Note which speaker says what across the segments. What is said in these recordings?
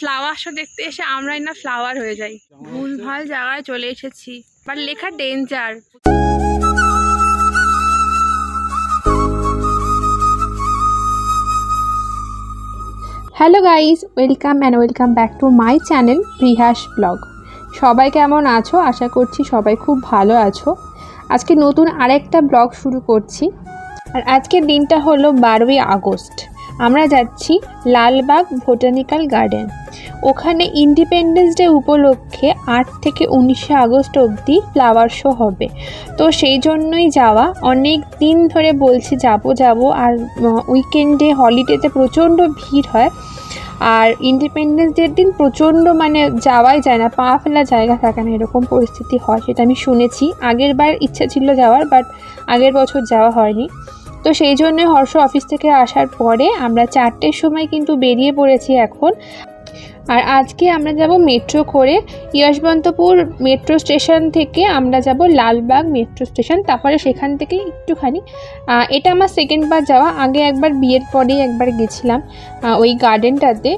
Speaker 1: Flower show দেখতে এসে আমরাই না ফ্লাওয়ার হয়ে যাই। ভুলভাল জায়গায় চলে এসেছি। বাট লেখা danger
Speaker 2: hello guys welcome and welcome back to my channel প্রিহাস blog সবাই কেমন আছো? আশা করছি সবাই খুব ভালো আছো। আজকে নতুন আরেকটা ব্লগ শুরু করছি। আর আজকের দিনটা হলো বারোই আগস্ট। আমরা যাচ্ছি লালবাগ বোটানিক্যাল গার্ডেন। ওখানে ইন্ডিপেন্ডেন্স ডে উপলক্ষে আট থেকে উনিশে আগস্ট অবধি ফ্লাওয়ার শো হবে। তো সেই জন্যই যাওয়া। অনেক দিন ধরে বলছি যাব যাব। আর উইকেন্ডে, হলিডেতে প্রচণ্ড ভিড় হয়। আর ইন্ডিপেন্ডেন্স ডের দিন প্রচণ্ড মানে যাওয়াই যায় না। পা ফেলা জায়গা থাকে না এরকম পরিস্থিতি হয়, সেটা আমি শুনেছি। আগের বার ইচ্ছা ছিল যাওয়ার, বাট আগের বছর যাওয়া হয়নি। তো সেই জন্যই হর্ষ অফিস থেকে আসার পরে আমরা চারটের সময় কিন্তু বেরিয়ে পড়েছি এখন। আর আজকে আমরা যাব মেট্রো করে যশবন্তপুর মেট্রো স্টেশন থেকে আমরা যাব লালবাগ মেট্রো স্টেশন তারপরে সেখান থেকে একটুখানি এটা আমার সেকেন্ড বার যাওয়া। আগে একবার বিয়ের পরেই একবার গেছিলাম ওই গার্ডেনটাতে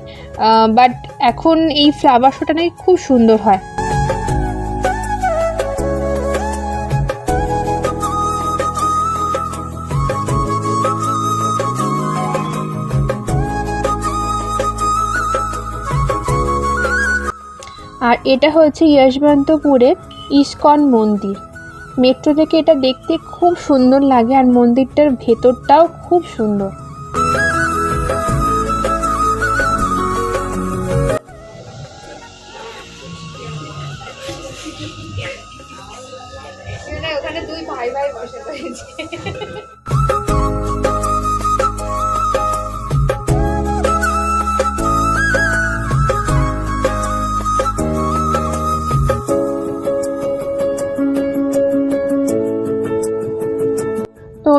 Speaker 2: বাট এখন এই ফ্লাওয়ার শোটা নাকি খুব সুন্দর হয়। আর এটা হচ্ছে যশবন্তপুরের ইস্কন মন্দির। মেট্রো থেকে এটা দেখতে খুব সুন্দর লাগে আর মন্দিরটার ভেতরটাও খুব সুন্দর।
Speaker 1: ভাই ভাই বসে রয়েছে।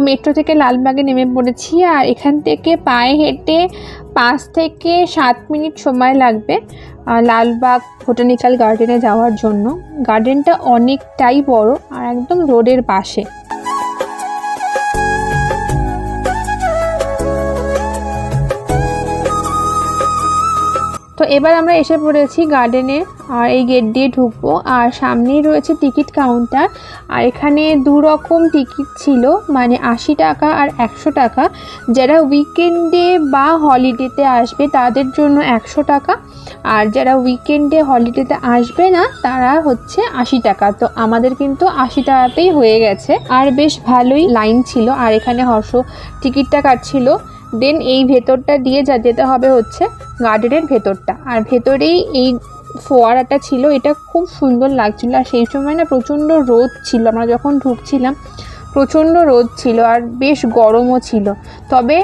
Speaker 2: মেট্রো থেকে লালবাগে নেমে পড়েছি আর এখান থেকে পায়ে হেঁটে পাঁচ থেকে সাত মিনিট সময় লাগবে লালবাগ বোটানিক্যাল গার্ডেনে যাওয়ার জন্য। গার্ডেনটা অনেকটাই বড় আর একদম রোডের পাশে। তো এবার আমরা এসে পড়েছি গার্ডেনে আর এই গেট দিয়ে ঢুকবো। আর সামনেই রয়েছে টিকিট কাউন্টার আর এখানে দু রকম টিকিট ছিল মানে আশি টাকা আর একশো টাকা। যারা উইকেন্ডে বা হলিডেতে আসবে, তাদের জন্য একশো টাকা। আর যারা উইকেন্ডে হলিডেতে আসবে না, তারা হচ্ছে আশি টাকা। তো আমাদের কিন্তু আশি টাকাতেই হয়ে গেছে। আর বেশ ভালোই লাইন ছিল। আর এখানে হর্ষ টিকিটটা কাটছিল। দেন এই ভেতরটা দিয়ে যা যেতে হবে হচ্ছে গার্ডেনের ভেতরটা। আর ভেতরেই এই ফোয়ারাটা ছিল, এটা খুব সুন্দর লাগছিল। আর সেই সময় না প্রচণ্ড রোদ ছিল, আমরা যখন ঢুকছিলাম প্রচণ্ড রোদ ছিল আর বেশ গরমও ছিল। তবে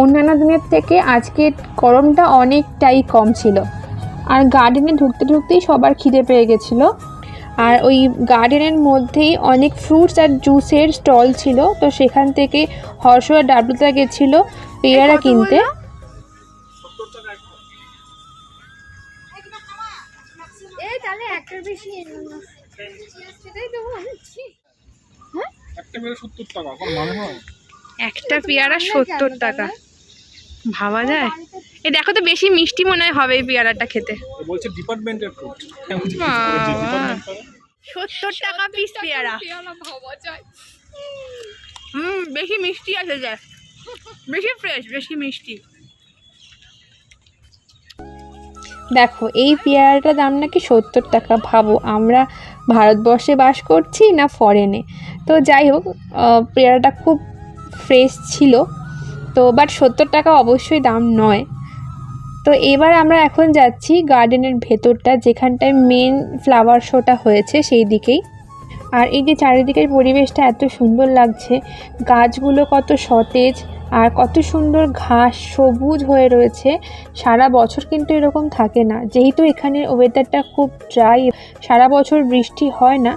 Speaker 2: অন্যান্য দিনের থেকে আজকের গরমটা অনেকটাই কম ছিল। আর গার্ডেনে ঢুকতে ঢুকতেই সবার খিদে পেয়ে গেছিল। আর ওই গার্ডেনের মধ্যেই অনেক ফ্রুটস আর জুসের স্টল ছিল। তো সেখান থেকে হর্ষ আর ডাবলুতা গেছিল। পেয়ারা কিনতে?
Speaker 3: একটা মানে হয়?
Speaker 1: একটা পেয়ারা সত্তর টাকা। ভাবা যায়? এ দেখো তো বেশি মিষ্টি মনে হয় হবে এই পেয়ারাটা খেতে।
Speaker 3: বলছে ডিপার্টমেন্টের ফ্রুট।
Speaker 1: সত্তর টাকা পিস পেয়ারা। হুম বেশি মিষ্টি আছে যায় বেশি ফ্রেশ বেশি মিষ্টি।
Speaker 2: দেখো, এই পেয়ারাটার দাম নাকি সত্তর টাকা, ভাবো। আমরা ভারতবর্ষে বাস করছি না ফরেনে তো যাই হোক পেয়ারাটা খুব ফ্রেশ ছিল। তো বাট সত্তর টাকা অবশ্যই দাম নয়। তো এবার আমরা এখন যাচ্ছি গার্ডেনের ভেতরটা, যেখানটায় মেন ফ্লাওয়ার শোটা হয়েছে সেই দিকেই। আর এই যে চারিদিকের পরিবেশটা এত সুন্দর লাগছে। গাছগুলো কত সতেজ আর কত সুন্দর ঘাস সবুজ হয়ে রয়েছে। সারা বছর কিন্তু এরকম থাকে না। যেহেতু এখানের ওয়েদারটা খুব ড্রাই সারা বছর বৃষ্টি হয় না।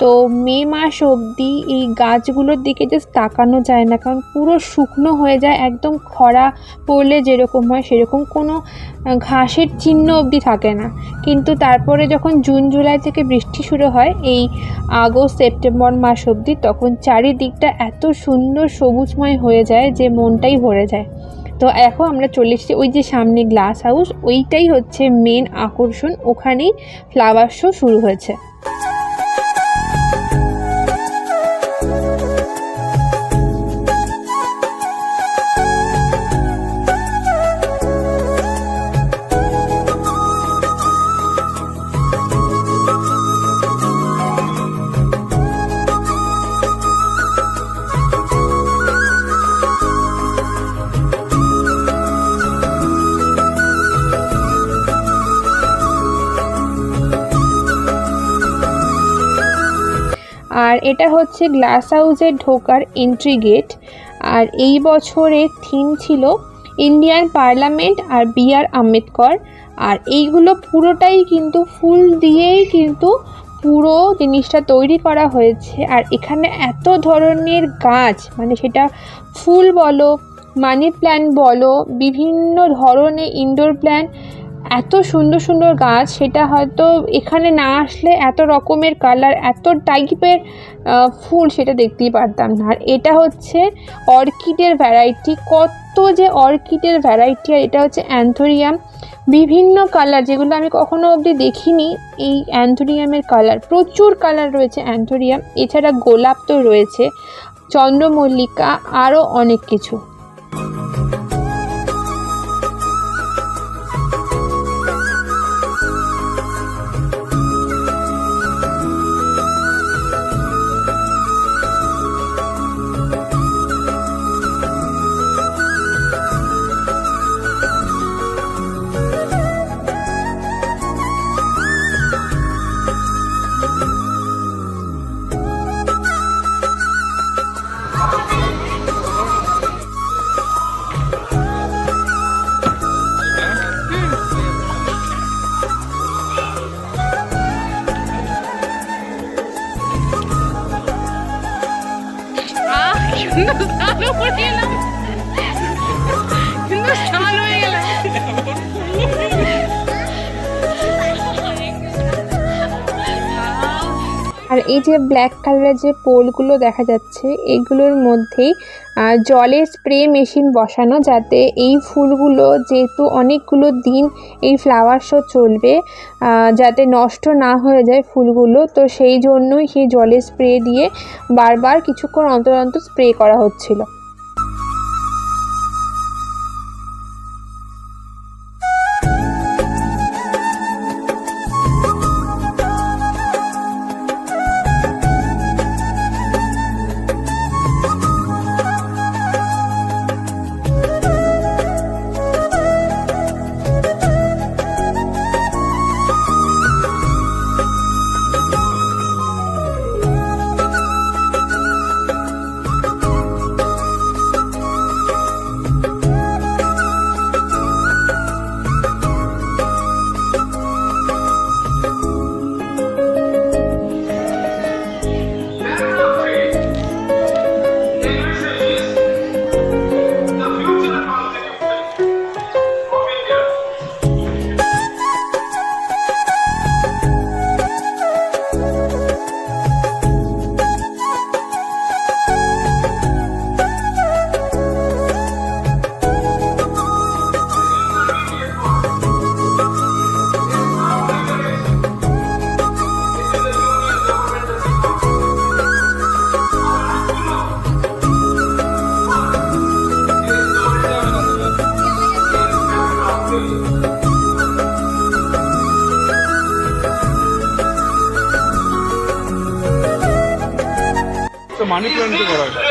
Speaker 2: তো মে মাস অবধি এই গাছগুলোর দিকে জাস্ট তাকানো যায় না, কারণ পুরো শুকনো হয়ে যায়, একদম খরা পড়লে যেরকম হয় সেরকম কোনো ঘাসের চিহ্ন অবধি থাকে না। কিন্তু তারপরে যখন জুন, জুলাই থেকে বৃষ্টি শুরু হয়, এই আগস্ট, সেপ্টেম্বর মাস অবধি, তখন চারিদিকটা এত সুন্দর সবুজময় হয়ে যায় যে মনটাই ভরে যায়। তো এখন আমরা চলে এসেছি ওই যে সামনে গ্লাস হাউস ওইটাই হচ্ছে মেন আকর্ষণ, ওখানেই ফ্লাওয়ার শো শুরু হয়েছে। আর এটা হচ্ছে গ্লাস হাউসের ঢোকার এন্ট্রি গেট আর এই বছরের থিম ছিল ইন্ডিয়ান পার্লামেন্ট আর বি আর আম্বেদকর আর এইগুলো পুরোটাই কিন্তু ফুল দিয়েই কিন্তু পুরো জিনিসটা তৈরি করা হয়েছে। আর এখানে এত ধরনের গাছ মানে সেটা ফুল বলো মানি প্ল্যান্ট বলো, বিভিন্ন ধরনের ইনডোর প্ল্যান্ট এত সুন্দর সুন্দর গাছ, সেটা হয়তো এখানে না আসলে এত রকমের কালার এত টাইপের ফুল সেটা দেখতেই পারতাম না। আর এটা হচ্ছে অর্কিডের ভ্যারাইটি কত যে অর্কিডের ভ্যারাইটি আর এটা হচ্ছে অ্যান্থোরিয়াম বিভিন্ন কালার যেগুলো আমি কখনো অবধি দেখিনি, এই অ্যান্থোরিয়ামের কালার প্রচুর কালার রয়েছে অ্যান্থোরিয়াম এছাড়া গোলাপ তো রয়েছে, চন্দ্রমল্লিকা আরও অনেক কিছু। আর এই যে ব্ল্যাক কালারের যে পোলগুলো দেখা যাচ্ছে এগুলোর মধ্যেই জলের স্প্রে মেশিন বসানো যাতে এই ফুলগুলো যেহেতু অনেকগুলো দিন এই ফ্লাওয়ার শো চলবে যাতে নষ্ট না হয়ে যায় ফুলগুলো, তো সেই জন্যই সেই জলের স্প্রে দিয়ে বারবার কিছুক্ষণ অন্তর অন্তর স্প্রে করা হচ্ছিল।
Speaker 3: মানি প্ল্যান্টে করা এটা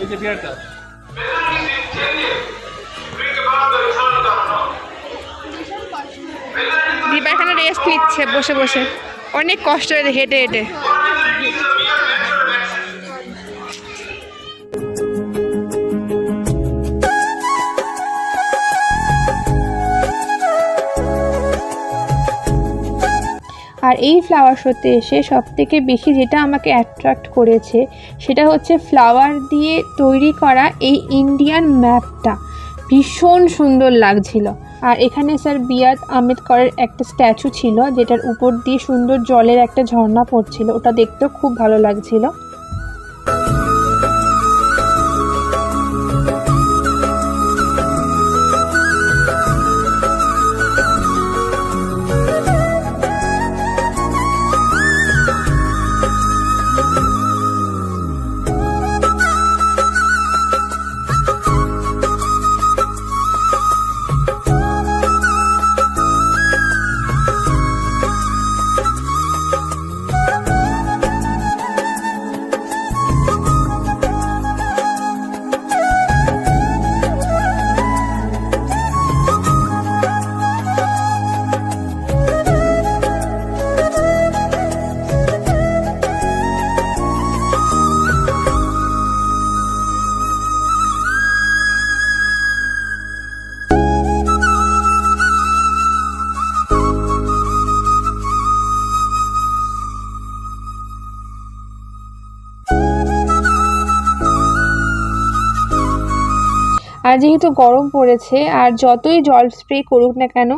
Speaker 3: এই যে বিয়ারটা।
Speaker 1: দীপা এখানে রেস্ট নিচ্ছে বসে বসে। অনেক কষ্ট হয়েছে হেঁটে হেঁটে।
Speaker 2: এই ফ্লাওয়ার শোতে এসে সব থেকে বেশি যেটা আমাকে অ্যাট্রাক্ট করেছে সেটা হচ্ছে ফ্লাওয়ার দিয়ে তৈরি করা এই ইন্ডিয়ান ম্যাপটা ভীষণ সুন্দর লাগছিল। আর এখানে স্যার বিয়াদ আম্বেদকরের একটা স্ট্যাচু ছিল, যেটার উপর দিয়ে সুন্দর জলের একটা ঝর্ণা পড়ছিল। ওটা দেখতেও খুব ভালো লাগছিল। আর যেহেতু গরম পড়েছে, আর যতই জল স্প্রে করুক না কেন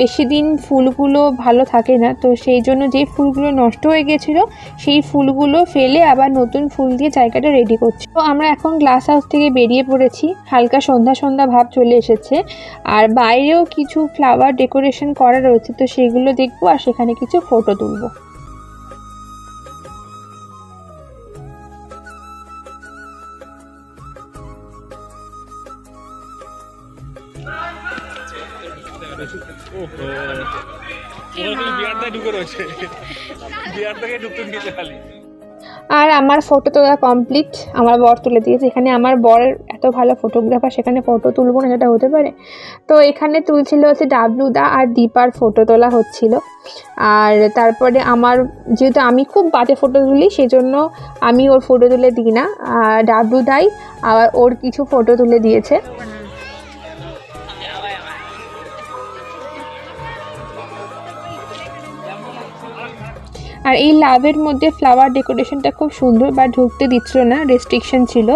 Speaker 2: বেশি দিন ফুলগুলো ভালো থাকে না। তো সেই জন্য যে ফুলগুলো নষ্ট হয়ে গেছিল, সেই ফুলগুলো ফেলে আবার নতুন ফুল দিয়ে জায়গাটা রেডি করছি। তো আমরা এখন গ্লাস হাউস থেকে বেরিয়ে পড়েছি। হালকা সন্ধ্যা সন্ধ্যা ভাব চলে এসেছে। আর বাইরেও কিছু ফ্লাওয়ার ডেকোরেশন করা রয়েছে, তো সেগুলো দেখব আর সেখানে কিছু ফটো তুলবো। আর আমার ফটো তোলা কমপ্লিট আমার বর তুলে দিয়েছে। এখানে আমার বর এত ভালো ফটোগ্রাফার সেখানে ফটো তুলবো না, সেটা হতে পারে। তো এখানে তুলছিল হচ্ছে ডাবলু দা আর দীপার ফটো তোলা হচ্ছিল। আর তারপরে আমার, যেহেতু আমি খুব বাজে ফটো তুলি সেই জন্য আমি ওর ফটো তুলে দিই না। আর ডাবলু দাই আবার ওর কিছু ফটো তুলে দিয়েছে। আর এই লাভের মধ্যে ফ্লাওয়ার ডেকোরেশনটা খুব সুন্দর বা ঢুকতে দিচ্ছিল না রেস্ট্রিকশন ছিল।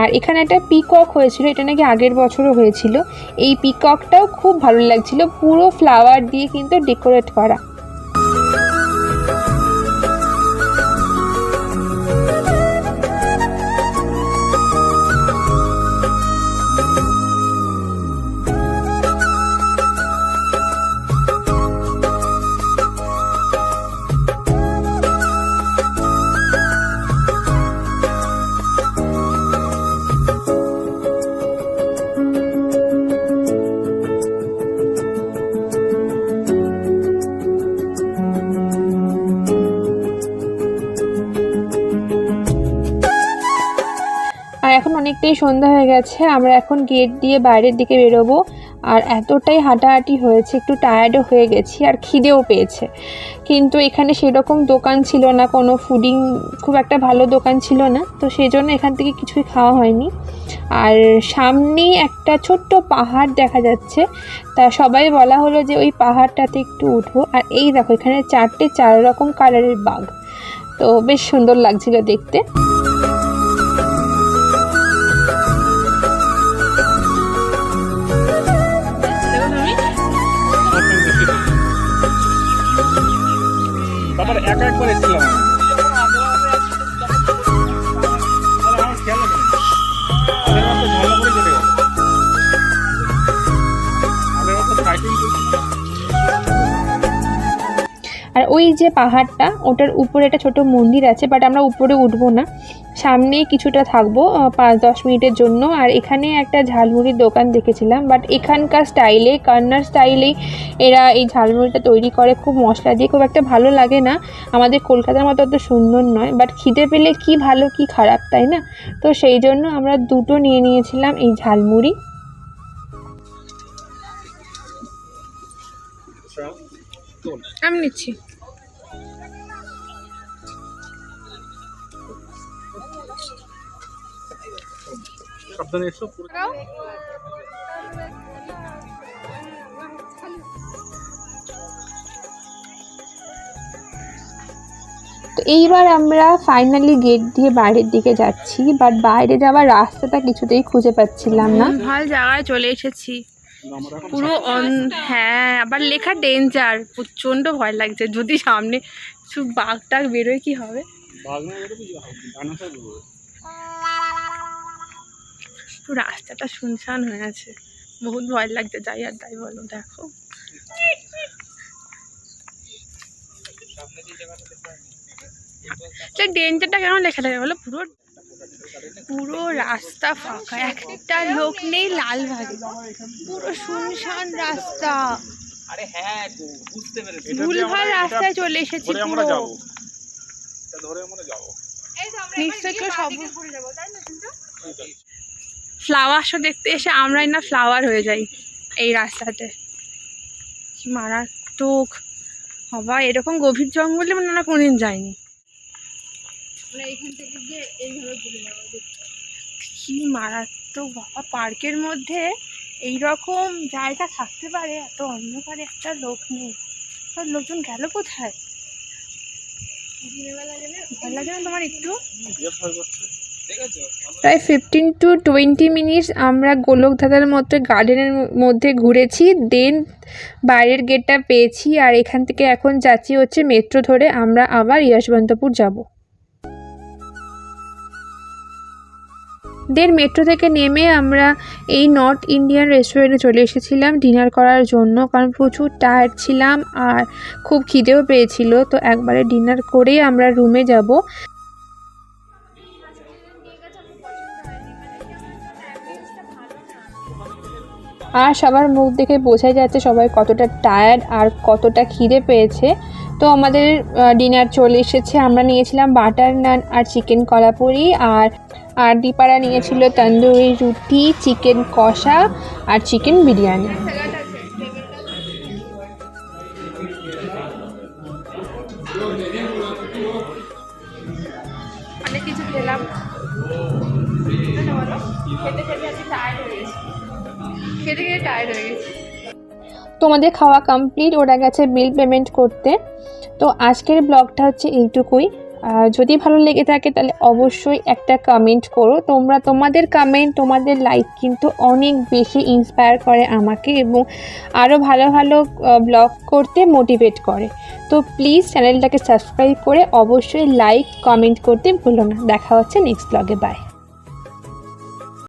Speaker 2: আর এখানে একটা পিকক হয়েছিল, এটা নাকি আগের বছরও হয়েছিল। এই পিককটাও খুব ভালো লাগছিল, পুরো ফ্লাওয়ার দিয়ে কিন্তু ডেকোরেট করা। সন্ধ্যা হয়ে গেছে, আমরা এখন গেট দিয়ে বাইরের দিকে বেরোবো। আর এতটাই হাঁটাহাঁটি হয়েছে, একটু টায়ার্ডও হয়ে গেছি আর খিদেও পেয়েছে। কিন্তু এখানে সেরকম দোকান ছিল না, কোনো ফুডিং খুব একটা ভালো দোকান ছিল না। তো সেই জন্য এখান থেকে কিছুই খাওয়া হয়নি। আর সামনেই একটা ছোট্ট পাহাড় দেখা যাচ্ছে। তা সবাই বলা হলো যে ওই পাহাড়টাতে একটু উঠবো আর এই দেখো, এখানে চারটে চার রকম কালারের বাঘ। তো বেশ সুন্দর লাগছিল দেখতে।
Speaker 3: সাইকেল
Speaker 2: আর ওই যে পাহাড়টা, ওটার উপরে একটা ছোট মন্দির আছে বাট আমরা উপরে উঠবো না। সামনেই কিছুটা থাকব পাঁচ দশ মিনিটের জন্য। আর এখানে একটা ঝালমুড়ির দোকান দেখেছিলাম বাট এখানকার স্টাইলে কর্নার স্টাইলেই এরা এই ঝালমুড়িটা তৈরি করে খুব মশলা দিয়ে খুব একটা ভালো লাগে না। আমাদের কলকাতার মতো অত সুন্দর নয় বাট খিদে পেলে কি ভালো কি খারাপ তাই না? তো সেই জন্য আমরা দুটো নিয়ে নিয়েছিলাম এই ঝালমুড়ি।
Speaker 1: আমি নিচ্ছি।
Speaker 3: সাবধানে এসো
Speaker 2: তো এইবার আমরা ফাইনালি গেট দিয়ে বাইরের দিকে যাচ্ছি বাট বাইরে যাওয়ার রাস্তাটা কিছুতেই খুঁজে পাচ্ছিলাম না।
Speaker 1: ভালো জায়গায় চলে এসেছি। পুরো অন হ্যাঁ আবার লেখা ডেঞ্জার প্রচণ্ড ভয় লাগছে। যদি সামনে কিছু বাঘ টাঘ বেরোয় কি হবে?
Speaker 3: বাঘ না
Speaker 1: পুরো রাস্তাটা শুনশান হয়ে আছে। বহুত ভয় লাগছে যাই আর তাই বলো দেখো। ডেঞ্জারটা কেন লেখা থাকে বলো? পুরো পুরো রাস্তা ফাঁকা একটা লোক নেই লাল ভাগে পুরো শুনশান রাস্তা।
Speaker 4: আরে হ্যাঁ
Speaker 1: ভুলভাল রাস্তায় চলে এসেছি পুরো। নিশ্চয়ই কেউ সব ফ্লাওয়ার শো দেখতে এসে আমরাই না ফ্লাওয়ার হয়ে যাই এই রাস্তাতে। মারাত্মক। বাবা এরকম গভীর জঙ্গলে মানে আমরা কোনদিন যাইনি। কি মারাত্মক। বাবা পার্কের মধ্যে এই রকম জায়গা থাকতে পারে এত অন্ধকারে একটা লোক নেই। সব লোকজন গেল কোথায়? ভালো লাগে না তোমার একটু?
Speaker 2: প্রায় ফিফটিন টু টোয়েন্টি মিনিটস আমরা গোলকধাঁধার মধ্যে গার্ডেনের মধ্যে ঘুরেছি দেন বাইরের গেটটা পেয়েছি আর এখান থেকে এখন যাচ্ছি হচ্ছে মেট্রো ধরে, আমরা আবার যশবন্তপুর যাব। দেন মেট্রো থেকে নেমে আমরা এই নর্থ ইন্ডিয়ান রেস্টুরেন্টে চলে এসেছিলাম ডিনার করার জন্য, কারণ প্রচুর টায়ার্ড ছিলাম আর খুব খিদেও পেয়েছিল, তো একবারে ডিনার করেই আমরা রুমে যাব। আর সবার মুখ দেখে বোঝাই যাচ্ছে সবাই কতটা টায়ার্ড আর কতটা খিদে পেয়েছে। তো আমাদের ডিনার চলে এসেছে। আমরা নিয়েছিলাম বাটার নান আর চিকেন কলাপুরি আর আর দীপারা নিয়েছিল তন্দুরি রুটি চিকেন কষা আর চিকেন বিরিয়ানি।
Speaker 1: কিছু খেলাম। খেতে খেতে আমি টায়ার্ড খেতে খেতে টায়ার্ড হয়ে গেছি।
Speaker 2: তোমাদের খাওয়া কমপ্লিট ওরা গেছে বিল পেমেন্ট করতে। তো আজকের ব্লগটা হচ্ছে এইটুকুই। যদি ভালো লেগে থাকে তাহলে অবশ্যই একটা কমেন্ট করো। তোমরা তোমাদের কমেন্ট তোমাদের লাইক কিন্তু অনেক বেশি ইন্সপায়ার করে আমাকে এবং আরও ভালো ভালো ব্লগ করতে মোটিভেট করে। তো প্লিজ চ্যানেলটাকে সাবস্ক্রাইব করে অবশ্যই লাইক কমেন্ট করতে ভুলো না। দেখা হচ্ছে নেক্সট ব্লগে বাই